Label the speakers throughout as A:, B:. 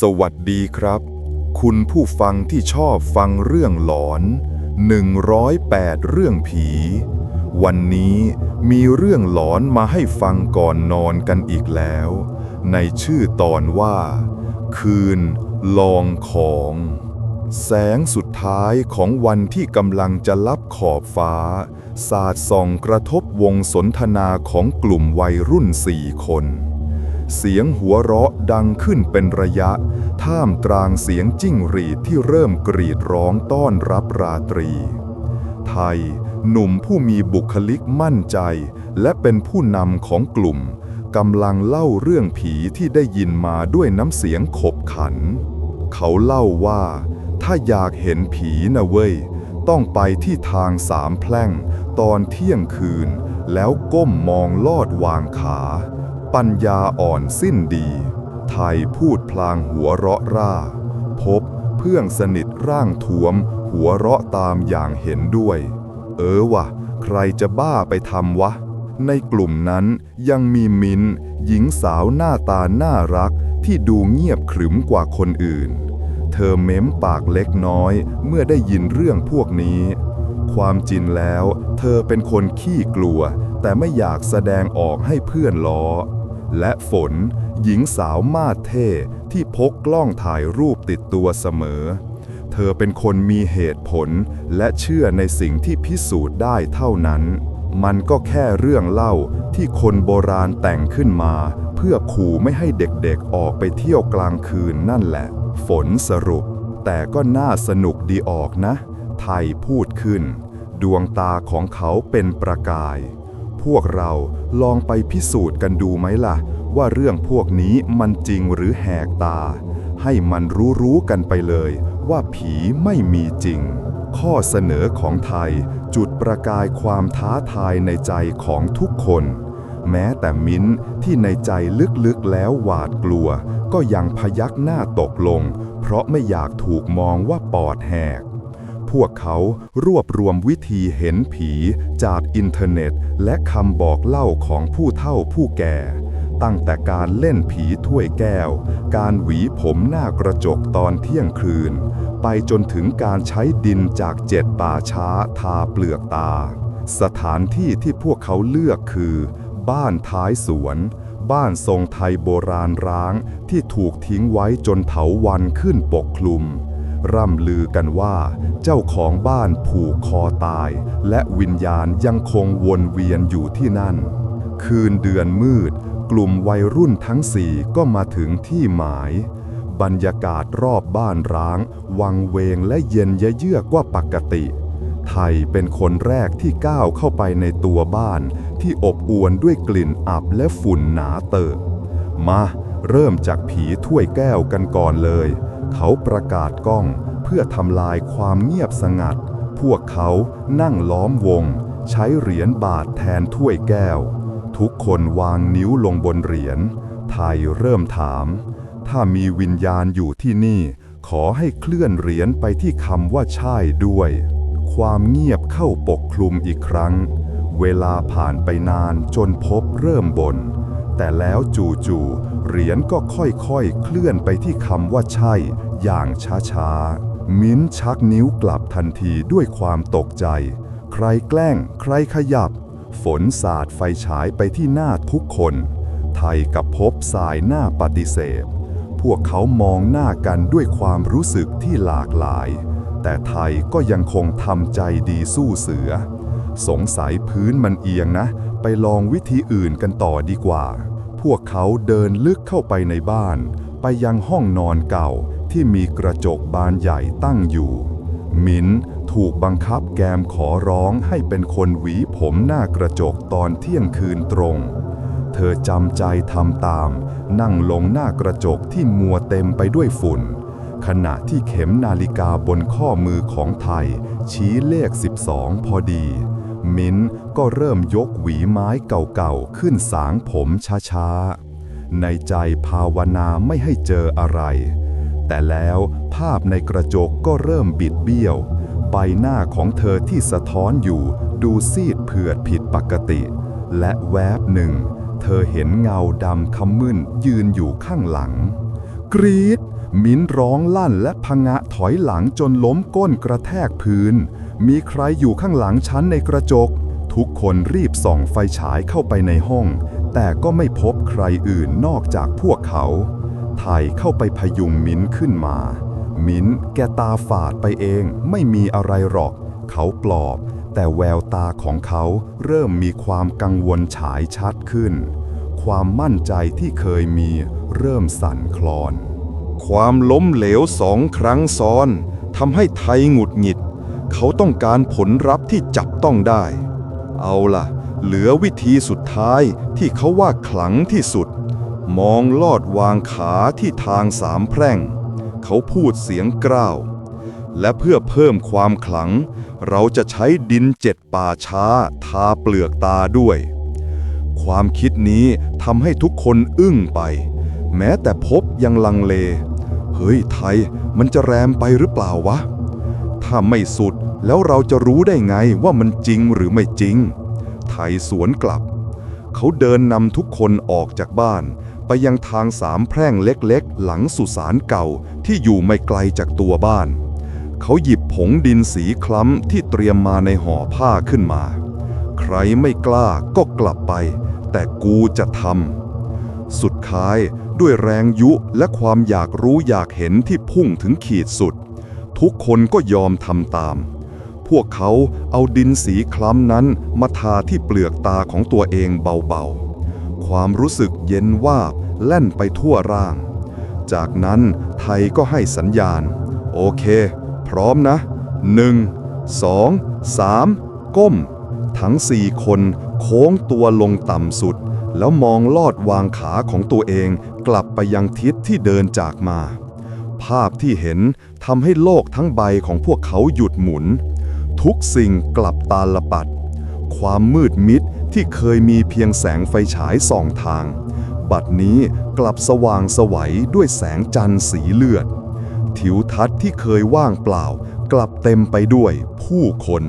A: สวัสดีครับ คุณผู้ฟังที่ชอบฟังเรื่องหลอน 108 เรื่องผี วันนี้มีเรื่องหลอนมาให้ฟังก่อนนอนกันอีกแล้ว ในชื่อตอนว่า คืนลองของ แสงสุดท้ายของวันที่กำลังจะลับขอบฟ้า สาดส่องกระทบวงสนทนาของกลุ่มวัยรุ่นสี่คน เสียงหัวเราะดังขึ้นเป็นระยะ ท่ามกลางเสียงจิ้งหรีดที่เริ่มกรีดร้องต้อนรับราตรี ไทย หนุ่มผู้มีบุคลิกมั่นใจ และเป็นผู้นำของกลุ่มกำลังเล่าเรื่องผีที่ได้ยินมาด้วยน้ำเสียงขบขัน เขาเล่าว่า ถ้าอยากเห็นผีนะเว้ย ต้องไปที่ทางสามแพร่ง ตอนเที่ยงคืน แล้วก้มมองลอดวางขา ปัญญาอ่อนสิ้นดี ไทยพูดพลางหัวเราะร่า พบเพื่อนสนิทร่างทวม หัวเราะตามอย่างเห็นด้วย เออวะใครจะบ้าไปทำวะ ในกลุ่มนั้นยังมีมินหญิงสาวหน้าตาน่ารักที่ดูเงียบขรึมกว่าคนอื่น เธอเม้มปากเล็กน้อยเมื่อได้ยินเรื่องพวกนี้ ความจริงแล้ว เธอเป็นคนขี้กลัว แต่ไม่อยากแสดงออกให้เพื่อนล้อ และฝน หญิงสาวมาดเท่ที่พกกล้องถ่ายรูปติดตัวเสมอ เธอเป็นคนมีเหตุผลและเชื่อในสิ่งที่พิสูจน์ได้เท่านั้น มันก็แค่เรื่องเล่าที่คนโบราณแต่งขึ้นมา เพื่อขู่ไม่ให้เด็กๆออกไปเที่ยวกลางคืนนั่นแหละ ฝนสรุป แต่ก็น่าสนุกดีออกนะ ไทยพูดขึ้น ดวงตาของเขาเป็นประกาย พวกเราลองไปพิสูจน์กันดูไหมล่ะ ว่าเรื่องพวกนี้มันจริงหรือแหกตา ให้มันรู้ๆกันไปเลย ว่าผีไม่มีจริง ข้อเสนอของไทยจุดประกายความท้าทายในใจของทุกคน แม้แต่มิ้นท์ที่ในใจลึกๆแล้วหวาดกลัว ก็ยังพยักหน้าตกลง เพราะไม่อยากถูกมองว่าปอดแหก พวกเขารวบรวมวิธีเห็นผีจากอินเทอร์เน็ต และคำบอกเล่าของผู้เฒ่าผู้แก่ ตั้งแต่การเล่นผีถ้วยแก้ว การหวีผมหน้ากระจกตอนเที่ยงคืน ไปจนถึงการใช้ดินจากเจ็ดป่าช้าทาเปลือกตา สถานที่ที่พวกเขาเลือกคือ บ้านท้ายสวนบ้านทรงไทยโบราณร้างที่ถูกทิ้งไว้จนเถาวันขึ้นปกคลุม ร่ำลือกันว่า เจ้าของบ้านผูกคอตาย และวิญญาณยังคงวนเวียนอยู่ที่นั่น คืนเดือนมืด กลุ่มวัยรุ่นทั้งสี่ก็มาถึงที่หมาย บรรยากาศรอบบ้านร้าง วังเวงและเย็นเยือกกว่าปกติ ไทยเป็นคนแรกที่ก้าวเข้าไปในตัวบ้าน ที่อบอวลด้วยกลิ่นอับและฝุ่นหนาเติบมาเริ่มจากผีถ้วยแก้วกันก่อนเลย เขาประกาศกล้องเพื่อทำลายความเงียบสงัด พวกเขานั่งล้อมวง ใช้เหรียญบาทแทนถ้วยแก้ว ทุกคนวางนิ้วลงบนเหรียญไทยเริ่มถาม ถ้ามีวิญญาณอยู่ที่นี่ ขอให้เคลื่อนเหรียญไปที่คำว่าใช่ด้วย ความเงียบเข้าปกคลุมอีกครั้ง เวลาผ่านไปนานจนพบเริ่มบนแต่แล้วจู่ๆ เหรียญก็ค่อยๆ เคลื่อนไปที่คำว่าใช่ อย่างช้าๆ มิ้นชักนิ้วกลับทันทีด้วยความตกใจ ใครแกล้ง ใครขยับ ฝนสาดไฟฉายไปที่หน้าทุกคน ไทยกับพบสายหน้าปฏิเสธ พวกเขามองหน้ากันด้วยความรู้สึกที่หลากหลาย แต่ไทยก็ยังคงทำใจดีสู้เสือ สงสัยพื้นมันเอียงนะ ไปลองวิธีอื่นกันต่อดีกว่า พวกเขาเดินลึกเข้าไปในบ้าน ไปยังห้องนอนเก่าที่มีกระจกบานใหญ่ตั้งอยู่ มินถูกบังคับแกมขอร้องให้เป็นคนหวีผมหน้ากระจกตอนเที่ยงคืนตรง เธอจำใจทำตาม นั่งลงหน้ากระจกที่มัวเต็มไปด้วยฝุ่น ขณะที่เข็มนาฬิกาบนข้อมือของไทย ชี้เลข 12 พอดี มิ้นก็เริ่มยกหวีไม้เก่าๆ ขึ้นสางผมช้าๆ ในใจภาวนาไม่ให้เจออะไร แต่แล้วภาพในกระจกก็เริ่มบิดเบี้ยว ใบหน้าของเธอที่สะท้อนอยู่ดูซีดเผือดผิดปกติ และแวบหนึ่ง เธอเห็นเงาดำขมึนยืนอยู่ข้างหลัง กรีด มิ้นร้องลั่นและพงะถอยหลังจนล้มก้นกระแทกพื้น มีใครอยู่ข้างหลังฉันในกระจก ทุกคนรีบส่องไฟฉายเข้าไปในห้อง แต่ก็ไม่พบใครอื่นนอกจากพวกเขา ไทยเข้าไปพยุงมิ้นขึ้นมา มิ้นแกตาฝาดไปเองไม่มีอะไรหรอก เขาปลอบ แต่แววตาของเขาเริ่มมีความกังวลฉายชัดขึ้น ความมั่นใจที่เคยมีเริ่มสั่นคลอน ความล้มเหลวสองครั้งซ้อนทำให้ไทยหงุดหงิด เขาต้องการผลลัพธ์ที่จับต้องได้ เอาล่ะ เหลือวิธีสุดท้ายที่เขาว่าขลังที่สุด มองลอดวางขาที่ทางสามแพร่ง เขาพูดเสียงกร้าว และเพื่อเพิ่มความขลัง เราจะใช้ดินเจ็ดป่าช้า ทาเปลือกตาด้วย ความคิดนี้ทำให้ทุกคนอึ้งไป แม้แต่พบยังลังเล เฮ้ยไทยมันจะแรมไปหรือเปล่าวะ ถ้าไม่สุดแล้วเราจะรู้ได้ไงว่ามันจริงหรือไม่จริง ไทยสวนกลับ เขาเดินนำทุกคนออกจากบ้าน ไปยังทางสามแพร่งเล็กๆ หลังสุสานเก่าที่อยู่ไม่ไกลจากตัวบ้าน เขาหยิบผงดินสีคล้ำที่เตรียมมาในห่อผ้าขึ้นมา ใครไม่กล้าก็กลับไป แต่กูจะทำสุดท้ายด้วยแรงยุและความอยากรู้อยากเห็นที่พุ่งถึงขีดสุด ทุกคนก็ยอมทำตาม พวกเขาเอาดินสีคล้ำนั้นมาทาที่เปลือกตาของตัวเองเบาๆ ความรู้สึกเย็นวาบแล่นไปทั่วร่าง จากนั้นไทยก็ให้สัญญาณ โอเค พร้อมนะหนึ่งสองสามก้ม ทั้งสี่คนโค้งตัวลงต่ำสุด แล้วมองลอดวางขาของตัวเองกลับไปยังทิศที่เดินจากมา ภาพที่เห็นทำให้โลกทั้งใบของพวกเขาหยุดหมุน ทุกสิ่งกลับตาลปัด ความมืดมิดที่เคยมีเพียงแสงไฟฉายส่องทาง บัดนี้กลับสว่างไสวัยด้วยแสงจันทร์สีเลือด ทิวทัศน์ที่เคยว่างเปล่า กลับเต็มไปด้วยผู้คน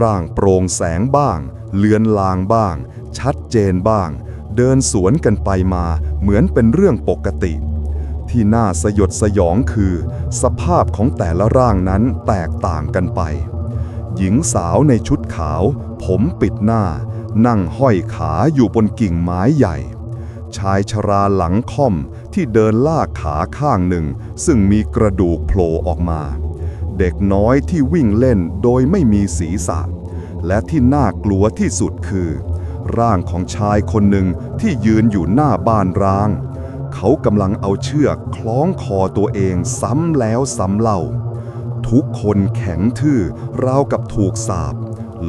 A: ร่างโปร่งแสงบ้าง เลือนลางบ้าง ชัดเจนบ้าง เดินสวนกันไปมาเหมือนเป็นเรื่องปกติ ที่น่าสยดสยองคือ สภาพของแต่ละร่างนั้นแตกต่างกันไป หญิงสาวในชุดขาว ผมปิดหน้า นั่งห้อยขาอยู่บนกิ่งไม้ใหญ่ ชายชราหลังค่อมที่เดินลากขาข้างหนึ่ง ซึ่งมีกระดูกโผล่ออกมา เด็กน้อยที่วิ่งเล่นโดยไม่มีศีรษะ และที่น่ากลัวที่สุดคือ ร่างของชายคนหนึ่งที่ยืนอยู่หน้าบ้านร้าง เขากำลังเอาเชือกคล้องคอตัวเองซ้ำแล้วซ้ำเล่า ทุกคนแข็งทื่อราวกับถูกสาบ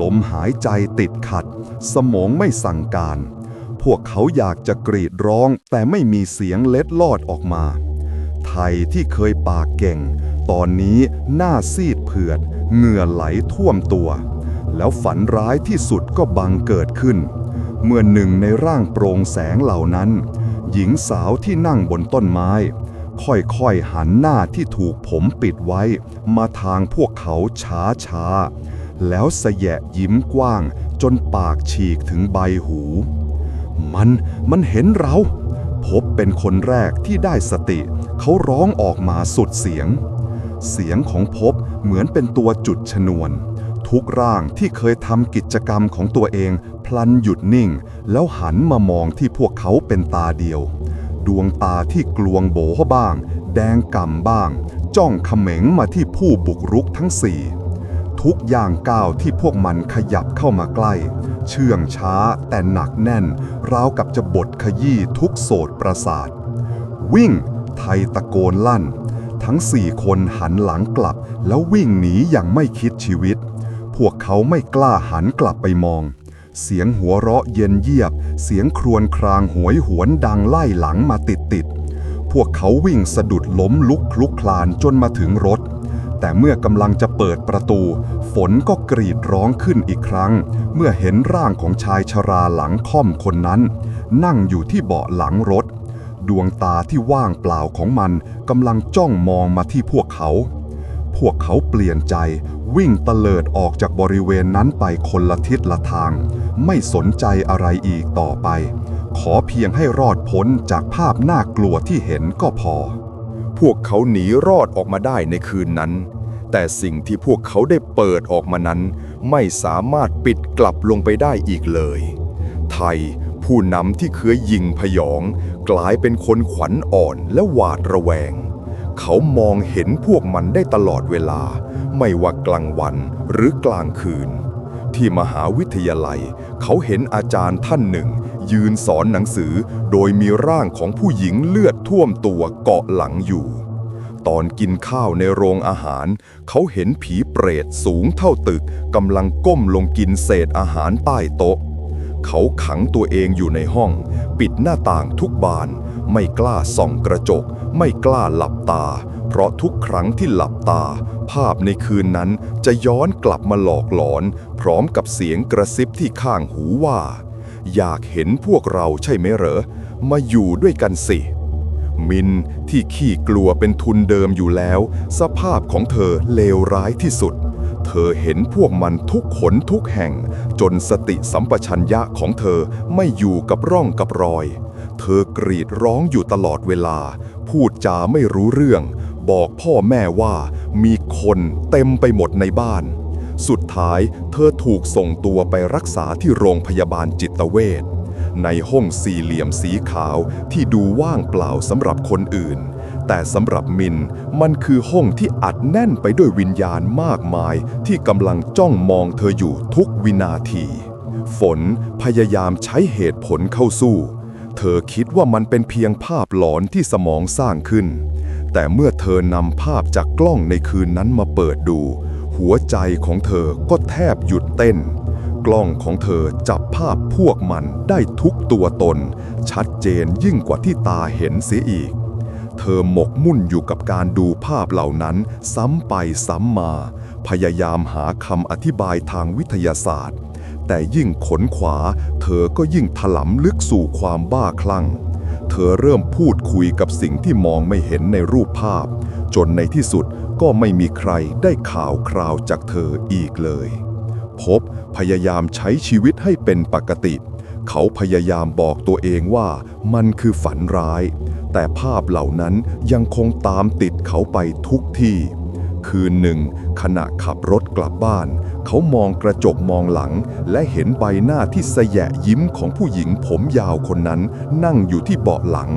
A: ลมหายใจติดขัด สมองไม่สั่งการ พวกเขาอยากจะกรีดร้องแต่ไม่มีเสียงเล็ดลอดออกมา ไทยที่เคยปากเก่ง ตอนนี้หน้าซีดเผือด เหงื่อไหลท่วมตัว แล้วฝันร้ายที่สุดก็บังเกิดขึ้น เมื่อหนึ่งในร่างโปร่งแสงเหล่านั้น หญิงสาวที่นั่งบนต้นไม้ ค่อยๆหันหน้าที่ถูกผมปิดไว้ มาทางพวกเขาช้าๆ แล้วสยะยิ้มกว้างจนปากฉีกถึงใบหู มันมันเห็นเรา พบเป็นคนแรกที่ได้สติ เขาร้องออกมาสุดเสียง เสียงของพบเหมือนเป็นตัวจุดชนวน ทุกร่างที่เคยทำกิจกรรมของตัวเอง พลันหยุดนิ่ง แล้วหันมามองที่พวกเขาเป็นตาเดียว ดวงตาที่กลวงโบบ้าง แดงก่ำบ้าง จ้องเขม็งมาที่ผู้บุกรุกทั้งสี่ทุกอย่างก้าวที่พวกมันขยับเข้ามาใกล้ เชื่องช้าแต่หนักแน่น ราวกับจะบดขยี้ทุกโสดประสาท วิ่ง ไทยตะโกนลั่น ทั้งสี่คนหันหลังกลับแล้ววิ่งหนีอย่างไม่คิดชีวิต พวกเขาไม่กล้าหันกลับไปมอง เสียงหัวเราะเย็นเยียบ เสียงครวญครางหวยหวนดังไล่หลังมาติดติดพวกเขาวิ่งสะดุดล้มลุกคลุกคลานจนมาถึงรถ แต่เมื่อกำลังจะเปิดประตู ฝนก็กรีดร้องขึ้นอีกครั้ง เมื่อเห็นร่างของชายชราหลังค่อมคนนั้น นั่งอยู่ที่เบาะหลังรถ ดวงตาที่ว่างเปล่าของมันกำลังจ้องมองมาที่พวกเขา พวกเขาเปลี่ยนใจ วิ่งเตลิดออกจากบริเวณนั้นไปคนละทิศละทาง ไม่สนใจอะไรอีกต่อไป ขอเพียงให้รอดพ้นจากภาพน่ากลัวที่เห็นก็พอ พวกเขาหนีรอดออกมาได้ในคืนนั้น แต่สิ่งที่พวกเขาได้เปิดออกมานั้น ไม่สามารถปิดกลับลงไปได้อีกเลย ไทยผู้นำที่เคยยิงพยอง กลายเป็นคนขวัญอ่อนและหวาดระแวง เขามองเห็นพวกมันได้ตลอดเวลา ไม่ว่ากลางวันหรือกลางคืน ที่มหาวิทยาลัย เขาเห็นอาจารย์ท่านหนึ่ง ยืนสอนหนังสือโดยมีร่างของผู้หญิงเลือดท่วมตัวเกาะหลังอยู่ ตอนกินข้าวในโรงอาหาร เขาเห็นผีเปรตสูงเท่าตึกกำลังก้มลงกินเศษอาหารใต้โต๊ะ เขาขังตัวเองอยู่ในห้อง ปิดหน้าต่างทุกบาน ไม่กล้าส่องกระจก ไม่กล้าหลับตา เพราะทุกครั้งที่หลับตา ภาพในคืนนั้นจะย้อนกลับมาหลอกหลอน พร้อมกับเสียงกระซิบที่ข้างหูว่า อยากเห็นพวกเราใช่ไหมเหรอ มาอยู่ด้วยกันสิมินที่ขี้กลัวเป็นทุนเดิมอยู่แล้ว สภาพของเธอเลวร้ายที่สุด เธอเห็นพวกมันทุกขนทุกแห่ง จนสติสัมปชัญญะของเธอไม่อยู่กับร่องกับรอย เธอกรีดร้องอยู่ตลอดเวลา พูดจาไม่รู้เรื่อง บอกพ่อแม่ว่ามีคนเต็มไปหมดในบ้าน สุดท้ายเธอถูกส่งตัวไปรักษาที่โรงพยาบาลจิตเวชในห้องสี่เหลี่ยมสีขาวที่ดูว่างเปล่าสำหรับคนอื่น แต่สำหรับมินมันคือห้องที่อัดแน่นไปด้วยวิญญาณมากมายที่กำลังจ้องมองเธออยู่ทุกวินาที ฝนพยายามใช้เหตุผลเข้าสู้ เธอคิดว่ามันเป็นเพียงภาพหลอนที่สมองสร้างขึ้น แต่เมื่อเธอนำภาพจากกล้องในคืนนั้นมาเปิดดู หัวใจของเธอก็แทบหยุดเต้น กล้องของเธอจับภาพพวกมันได้ทุกตัวตน ชัดเจนยิ่งกว่าที่ตาเห็นเสียอีก เธอหมกมุ่นอยู่กับการดูภาพเหล่านั้นซ้ำไปซ้ำมา พยายามหาคำอธิบายทางวิทยาศาสตร์ แต่ยิ่งขนขวา เธอก็ยิ่งถลำลึกสู่ความบ้าคลั่ง เธอเริ่มพูดคุยกับสิ่งที่มองไม่เห็นในรูปภาพ จนในที่สุดก็ไม่มีใครได้ข่าวคราวจากเธออีกเลย พบพยายามใช้ชีวิตให้เป็นปกติ เขาพยายามบอกตัวเองว่ามันคือฝันร้าย แต่ภาพเหล่านั้นยังคงตามติดเขาไปทุกที่ คืนหนึ่ง ขณะขับรถกลับบ้าน เขามองกระจกมองหลัง และเห็นใบหน้าที่สแยะยิ้มของผู้หญิงผมยาวคนนั้น นั่งอยู่ที่เบาะหลัง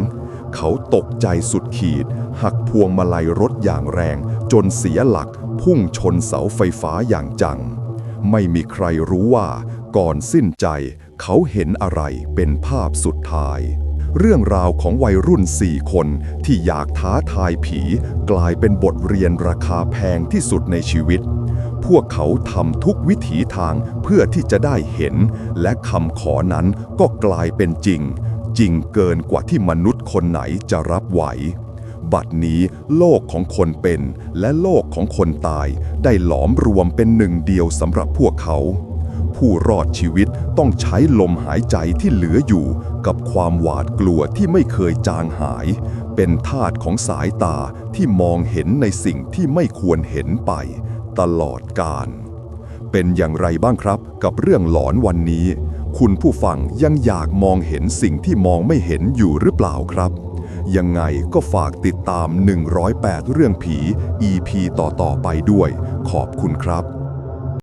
A: เขาตกใจสุดขีด หักพวงมาลัยรถอย่างแรง จนเสียหลัก พุ่งชนเสาไฟฟ้าอย่างจัง ไม่มีใครรู้ว่า ก่อนสิ้นใจ เขาเห็นอะไรเป็นภาพสุดท้าย เรื่องราวของวัยรุ่นสี่คนที่อยากท้าทายผี กลายเป็นบทเรียนราคาแพงที่สุดในชีวิต พวกเขาทำทุกวิถีทางเพื่อที่จะได้เห็น และคำขอนั้นก็กลายเป็นจริง จริงเกินกว่าที่มนุษย์คนไหนจะรับไหวบัดนี้โลกของคนเป็นและโลกของคนตายได้หลอมรวมเป็นหนึ่งเดียวสำหรับพวกเขา ผู้รอดชีวิตต้องใช้ลมหายใจที่เหลืออยู่ กับความหวาดกลัวที่ไม่เคยจางหาย เป็นทาสของสายตาที่มองเห็นในสิ่งที่ไม่ควรเห็นไป ตลอดกาลเป็นอย่างไรบ้างครับกับเรื่องหลอนวันนี้ คุณผู้ฟังยังอยากมองเห็นสิ่งที่มองไม่เห็นอยู่หรือเปล่าครับยังไงก็ฝากติดตาม 108 เรื่องผี EP ต่อ ๆ ไปด้วย ขอบคุณครับ